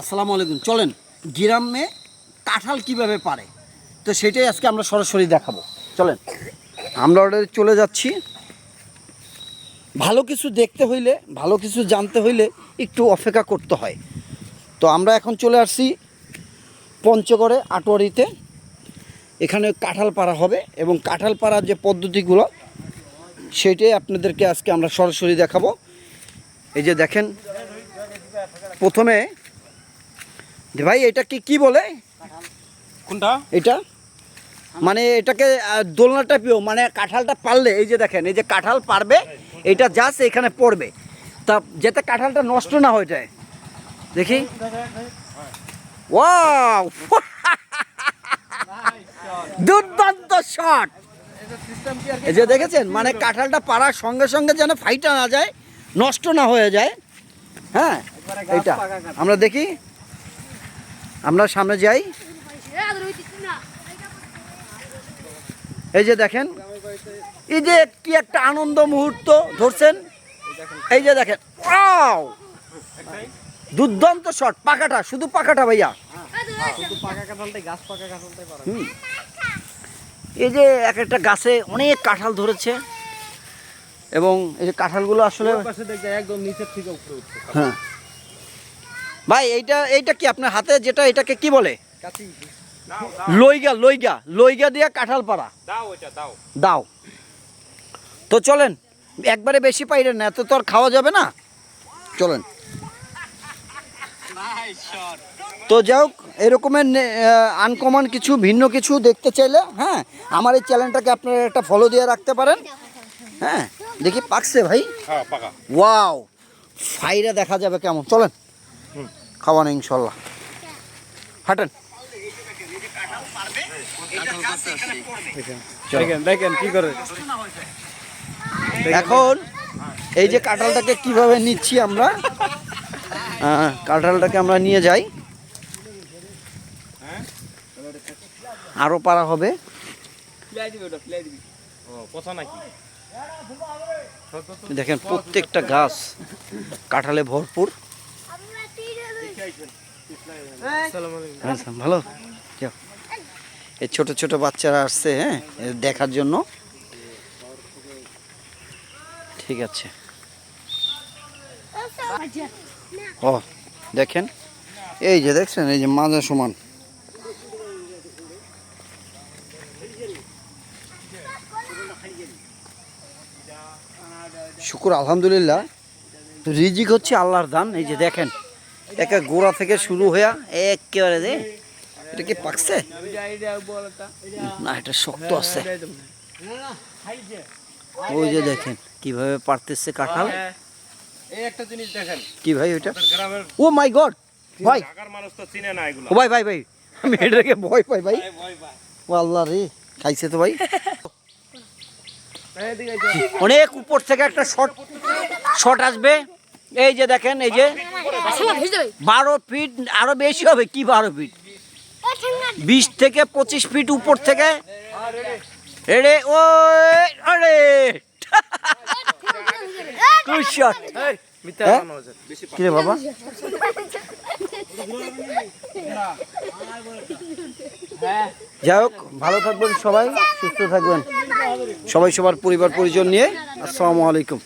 আসসালামু আলাইকুম। চলেন, গ্রামে কাঁঠাল কীভাবে পারে? তো সেটাই আজকে আমরা সরাসরি দেখাবো। চলেন। আমরা ওটা চলে যাচ্ছি। ভালো কিছু দেখতে হইলে, ভালো কিছু জানতে হইলে একটু অপেক্ষা করতে হয়। তো আমরা এখন চলে আসছি পঞ্চগড়ে, আটোয়ারিতে। এখানে কাঁঠাল পাড়া হবে এবং কাঁঠাল পাড়ার যে পদ্ধতিগুলো, সেটাই আপনাদেরকে আজকে আমরা সরাসরি দেখাবো। এই যে দেখেন, প্রথমে ভাই এটা কি কি বলে? কোনটা? এটা? মানে এটাকে দোলনাটা দোলনা টাইপেও মানে কাঁঠালটা পারলে এই যে দেখেন এই যে কাঁঠাল পারবে এটা জাস্ট এখানে পড়বে। তা যাতে কাঁঠালটা নষ্ট না হয়ে যায়। দেখি। ওয়াও! দুর্দান্ত শট এই যে দেখেছেন মানে কাঁঠালটা পাড়ার সঙ্গে সঙ্গে যেন ফাইটা না যায় নষ্ট না হয়ে যায়। হ্যাঁ এইটা। আমরা দেখি। আমরা সামনে যাই। এই যে দেখেন এই যে কি একটা আনন্দ মুহূর্ত ধরছেন। এই যে দেখেন ওয়াও! দুর্দান্ত শট পাকাটা শুধু পাকাটা ভাইয়া। এই যে এক একটা গাছে অনেক কাঁঠাল ধরেছে। এবং এই যে কাঁঠালগুলো আসলে একদম নিচের থেকে উঠছে। হ্যাঁ। ভাই এইটা এইটা কি আপনার হাতে? যেটা এটাকে কি বলে? কাছি লইগা লইগা লইগা দিয়ে কাঁঠাল পাড়া দাও দাও। দাও। তো চলেন একবারে বেশি পাইলেন না এত তো আর খাওয়া যাবে না। চলেন। তো যাই হোক এরকমের আনকমন কিছু ভিন্ন কিছু দেখতে চাইলে হ্যাঁ আমার এই চ্যানেলটাকে আপনারা একটা ফলো দিয়ে রাখতে পারেন। হ্যাঁ দেখি পাকছে ভাই। হ্যাঁ ওয়াও ফাইরা দেখা যাবে কেমন। চলেন। খাওয়ান ইনশাল্লাহ। হাঁটেন। দেখেন কি করে। এখন এই যে কাঁঠালটাকে কীভাবে নিচ্ছি আমরা কাঁঠালটাকে আমরা নিয়ে যাই। আরও পারা হবে। দেখেন প্রত্যেকটা গাছ কাঁঠালে ভরপুর। আচ্ছা, ভালো? এই ছোট ছোট বাচ্চারা আসছে হ্যাঁ দেখার জন্য। ঠিক আছে। ও দেখেন? এই যে দেখছেন এই যে মাজা সমান। শুকুর আলহামদুলিল্লাহ। রিজিক হচ্ছে আল্লাহর দান এই যে দেখেন। একে গোড়া থেকে শুরু হয়ে একেবারে দে এটা কি পাকছে? না, এটা শক্ত আছে। ওই যে দেখেন, কীভাবে পারতেছে কাঁঠাল। একটা কি ভাই ওইটা? ও মাই গড, ভাই। ভাই ভাই ভাই এটাকে ভাই। রে, খাইছে তো ভাই। অনেক উপর থেকে একটা শট শট আসবে। এই যে দেখেন, এই যে বারো ফিট আরও বেশি হবে কি বারো ফিট বিশ থেকে পঁচিশ ফিট উপর থেকে। এরে ও আরে গুড শট বাবা? যাই হোক ভালো থাকবেন সবাই সুস্থ থাকবেন। সবাই সবার পরিবার পরিজন নিয়ে আসসালামু আলাইকুম।